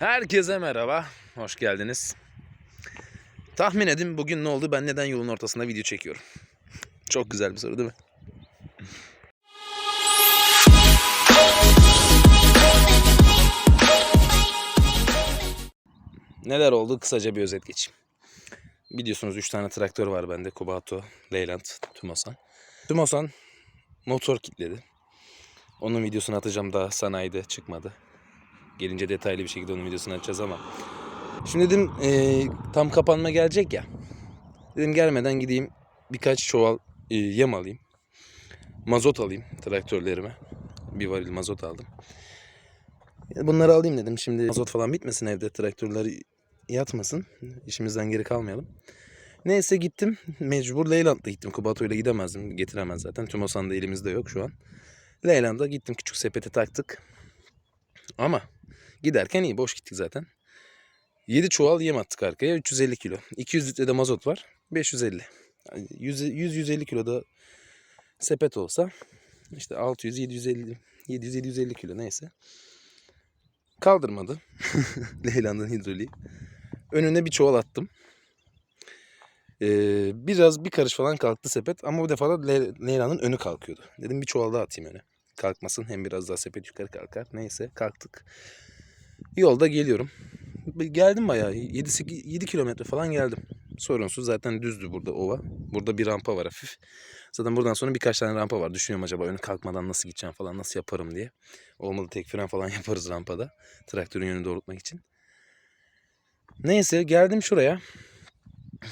Herkese merhaba, hoş geldiniz. Tahmin edin bugün ne oldu, ben neden yolun ortasında video çekiyorum? Çok güzel bir soru değil mi? Neler oldu kısaca bir özet geçeyim. Biliyorsunuz 3 tane traktör var bende. Kubato, Leyland, Tumosan. Tumosan motor kilitledi. Onun videosunu atacağım daha sanayide çıkmadı. Gelince detaylı bir şekilde onun videosunu açacağız ama. Şimdi dedim eee, tam kapanma gelecek ya. Dedim gelmeden gideyim birkaç çuval eee, yem alayım. Mazot alayım traktörlerime. Bir varil mazot aldım. Ya Bunları alayım dedim. Şimdi mazot falan bitmesin evde. Traktörler yatmasın. İşimizden geri kalmayalım. Neyse gittim. Mecbur Leyland'da gittim. Kubato ile gidemezdim. Getiremez zaten. Tumosan da elimizde yok şu an. Leyland'a gittim. Küçük sepete taktık. Ama giderken iyi. Boş gittik zaten. 7 çuval yem attık arkaya. 350 kilo. 200 litre de mazot var. 550. Yani 100-150 kilo da sepet olsa işte 600 750 700 750 kilo neyse. Kaldırmadı. Leyland'ın hidroliği. Önüne bir çuval attım. Ee, biraz bir karış falan kalktı sepet ama bu defa da Le- Leyla'nın önü kalkıyordu. Dedim bir çuval daha atayım öne. Kalkmasın hem biraz daha sepet yukarı kalkar. Neyse kalktık. Yolda geliyorum. Geldim bayağı 7, 8, 7 kilometre falan geldim. Sorunsuz zaten düzdü burada ova. Burada bir rampa var hafif. Zaten buradan sonra birkaç tane rampa var. Düşünüyorum acaba önü kalkmadan nasıl gideceğim falan nasıl yaparım diye. Olmadı tek fren falan yaparız rampada. Traktörün yönünü doğrultmak için. Neyse geldim şuraya.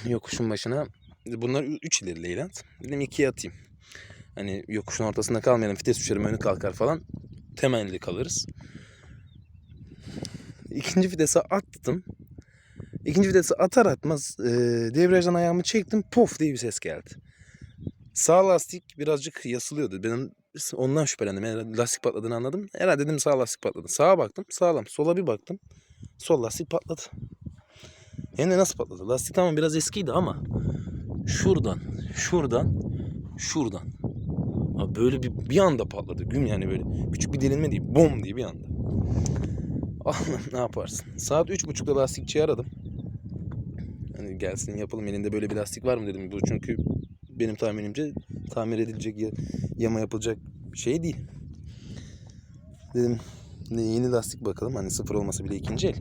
Yokuşun başına. Bunlar 3 ileri Leyland. Dedim 2'ye atayım. Hani yokuşun ortasında kalmayalım. Vites düşerim önü kalkar falan. Temelli kalırız. İkinci vitese attım. İkinci vitese atar atmaz e, debriyajdan ayağımı çektim. Pof diye bir ses geldi. Sağ lastik birazcık yasılıyordu. Benim ondan şüphelendim. Yani lastik patladığını anladım. Herhalde dedim sağ lastik patladı. Sağa baktım sağlam. Sola bir baktım. Sol lastik patladı. Hem de nasıl patladı? Lastik tamam biraz eskiydi ama şuradan, şuradan, şuradan. Böyle bir, bir anda patladı. Güm yani böyle. Küçük bir delinme değil. Bom diye bir anda. Ne yaparsın? Saat üç buçukta lastikçiyi aradım. Hani gelsin yapalım elinde böyle bir lastik var mı dedim. Bu çünkü benim tahminimce tamir edilecek ya, yama yapılacak şey değil. Dedim yeni lastik bakalım hani sıfır olmasa bile ikinci el.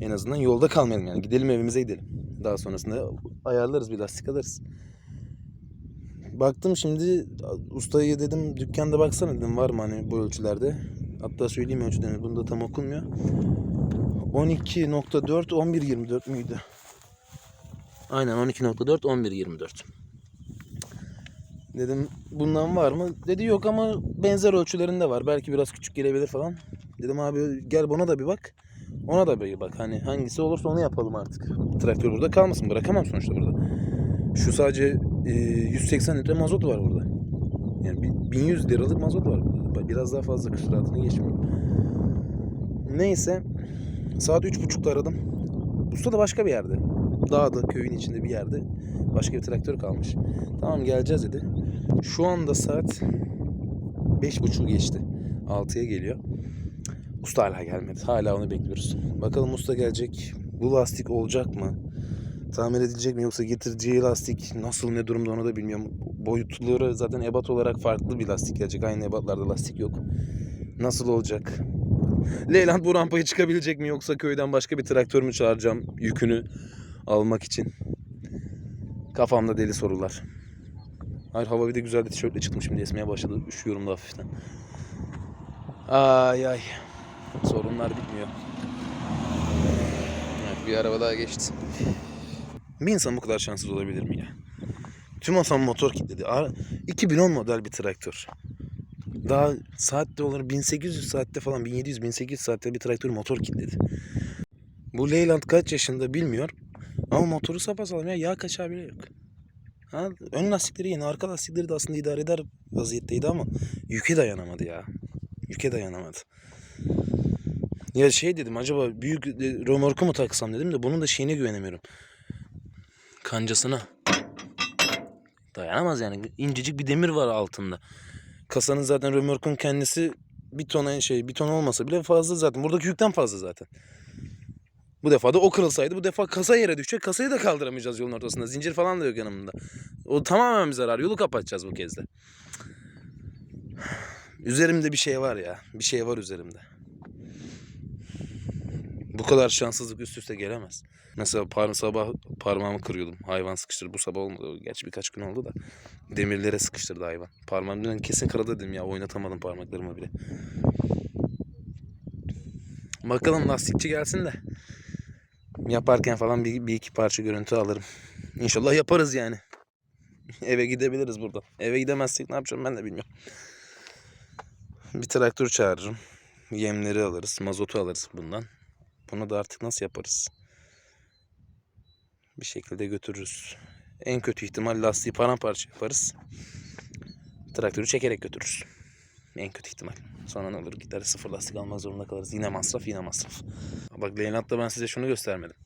En azından yolda kalmayalım yani gidelim evimize gidelim. Daha sonrasında ayarlarız bir lastik alırız. Baktım şimdi ustaya dedim dükkanda baksana dedim var mı hani bu ölçülerde. Hatta söyleyeyim ölçülerini bunda tam okunmuyor. 12.4 11.24 müydü? Aynen 12.4 11.24. Dedim bundan var mı? Dedi yok ama benzer ölçülerinde var. Belki biraz küçük gelebilir falan. Dedim abi gel buna da bir bak. Ona da bir bak. Hani hangisi olursa onu yapalım artık. Traktör burada kalmasın. Bırakamam sonuçta burada. Şu sadece e, 180 litre mazot var burada. Yani bi- 1100 liralık mazot var burada. Biraz daha fazla küsuratını geçmiyor. Neyse. Saat 3.30'da aradım. Usta da başka bir yerde. Dağda, köyün içinde bir yerde. Başka bir traktör kalmış. Tamam geleceğiz dedi. Şu anda saat 5.30 geçti. 6'ya geliyor. Usta hala gelmedi. Hala onu bekliyoruz. Bakalım usta gelecek. Bu lastik olacak mı? Tamir edilecek mi yoksa getireceği lastik nasıl ne durumda onu da bilmiyorum. Boyutları zaten ebat olarak farklı bir lastik gelecek. Aynı ebatlarda lastik yok. Nasıl olacak? Leyland bu rampaya çıkabilecek mi yoksa köyden başka bir traktör mü çağıracağım yükünü almak için? Kafamda deli sorular. Hayır hava bir de güzel bir tişörtle çıktım şimdi esmeye başladı. Üşüyorum da hafiften. Ay ay. Sorunlar bitmiyor. Bir araba daha geçti. Bir insan bu kadar şanssız olabilir mi ya? Tümosan motor kilitledi. Ara- 2010 model bir traktör. Daha saatte olur 1800 saatte falan 1700-1800 saatte bir traktör motor kilitledi. Bu Leyland kaç yaşında bilmiyor. Ama motoru sapasağlam ya yağ kaçağı bile yok. Ha, ön lastikleri yeni arka lastikleri de aslında idare eder vaziyetteydi ama yüke dayanamadı ya. Yüke dayanamadı. Ya şey dedim acaba büyük e, römorku mu taksam dedim de bunun da şeyine güvenemiyorum. Kancasına. Dayanamaz yani. İncecik bir demir var altında. Kasanın zaten römorkun kendisi bir ton şey bir ton olmasa bile fazla zaten. Buradaki yükten fazla zaten. Bu defa da o kırılsaydı bu defa kasa yere düşecek. Kasayı da kaldıramayacağız yolun ortasında. Zincir falan da yok yanımda. O tamamen bir zarar. Yolu kapatacağız bu kez de. Üzerimde bir şey var ya. Bir şey var üzerimde. Bu kadar şanssızlık üst üste gelemez. Mesela par sabah parmağımı kırıyordum. Hayvan sıkıştırdı. Bu sabah olmadı. Gerçi birkaç gün oldu da. Demirlere sıkıştırdı hayvan. Parmağımdan kesin kırıldı dedim ya. Oynatamadım parmaklarımı bile. Bakalım lastikçi gelsin de. Yaparken falan bir, bir iki parça görüntü alırım. İnşallah yaparız yani. Eve gidebiliriz buradan. Eve gidemezsek ne yapacağım ben de bilmiyorum. Bir traktör çağırırım. Yemleri alırız. Mazotu alırız bundan. Bunu da artık nasıl yaparız? Bir şekilde götürürüz. En kötü ihtimal lastiği paramparça yaparız. Traktörü çekerek götürürüz. En kötü ihtimal. Sonra ne olur gider sıfır lastik almak zorunda kalırız. Yine masraf yine masraf. Bak Leyland'da ben size şunu göstermedim.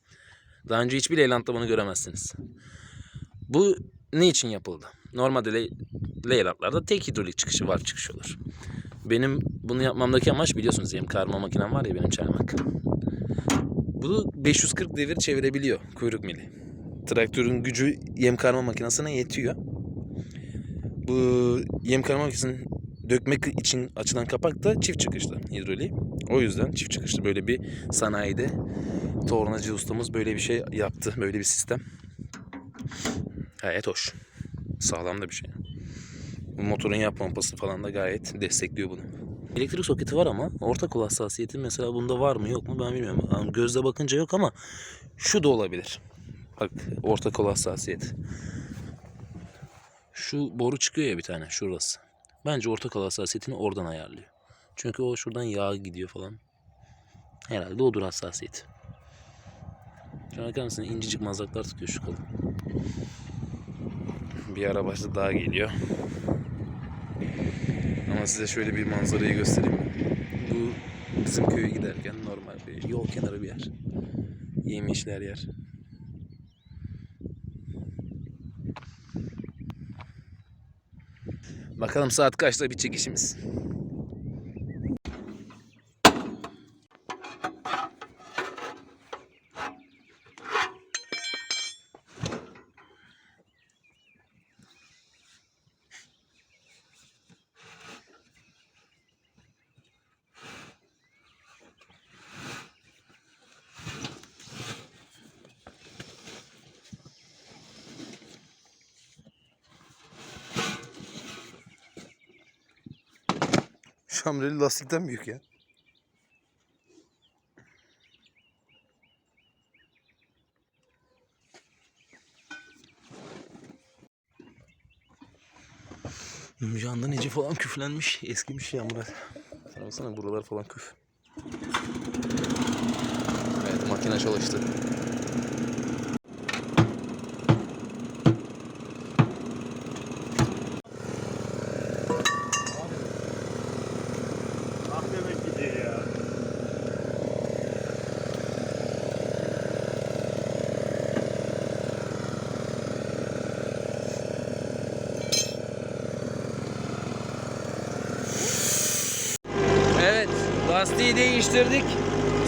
Daha önce hiçbir Leyland'da bunu göremezsiniz. Bu ne için yapıldı? Normalde Le Leyland'larda tek hidrolik çıkışı var çıkış olur. Benim bunu yapmamdaki amaç biliyorsunuz yem karma makinem var ya benim çaymak. Bunu 540 devir çevirebiliyor kuyruk mili. Traktörün gücü yem karma makinesine yetiyor. Bu yem karma makinesinin dökmek için açılan kapak da çift çıkışlı hidroliği. O yüzden çift çıkışlı böyle bir sanayide tornacı ustamız böyle bir şey yaptı. Böyle bir sistem. Gayet hoş. Sağlam da bir şey. Bu motorun yağ pompası falan da gayet destekliyor bunu. Elektrik soketi var ama orta kol hassasiyeti mesela bunda var mı yok mu ben bilmiyorum. Yani gözle bakınca yok ama şu da olabilir. Bak orta kol hassasiyeti. Şu boru çıkıyor ya bir tane şurası. Bence orta kol hassasiyetini oradan ayarlıyor. Çünkü o şuradan yağ gidiyor falan. Herhalde odur hassasiyeti. Şuna bakar mısın? İncecik mazlaklar şu kolu. Bir ara başta daha geliyor. Ama size şöyle bir manzarayı göstereyim. Bu bizim köye giderken normal bir yol kenarı bir yer. Yemişler yer. Bakalım saat kaçta bir çekişimiz. Şamreli lastikten büyük ya. Yandan iyice falan küflenmiş. Eskimiş ya Murat. Sana buralar falan küf. Evet makine çalıştı. Lastiği değiştirdik.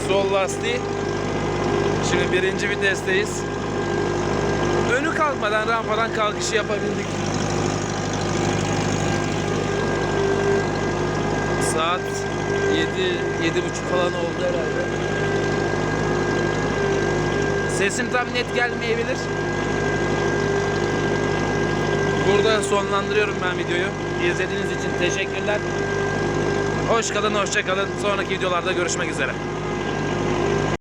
Sol lastiği. Şimdi birinci vitesteyiz. Önü kalkmadan rampadan kalkışı yapabildik. Saat 7 7 buçuk falan oldu herhalde. Sesim tam net gelmeyebilir. Burada sonlandırıyorum ben videoyu. İzlediğiniz için teşekkürler. Hoş kalın, hoşça kalın. Sonraki videolarda görüşmek üzere.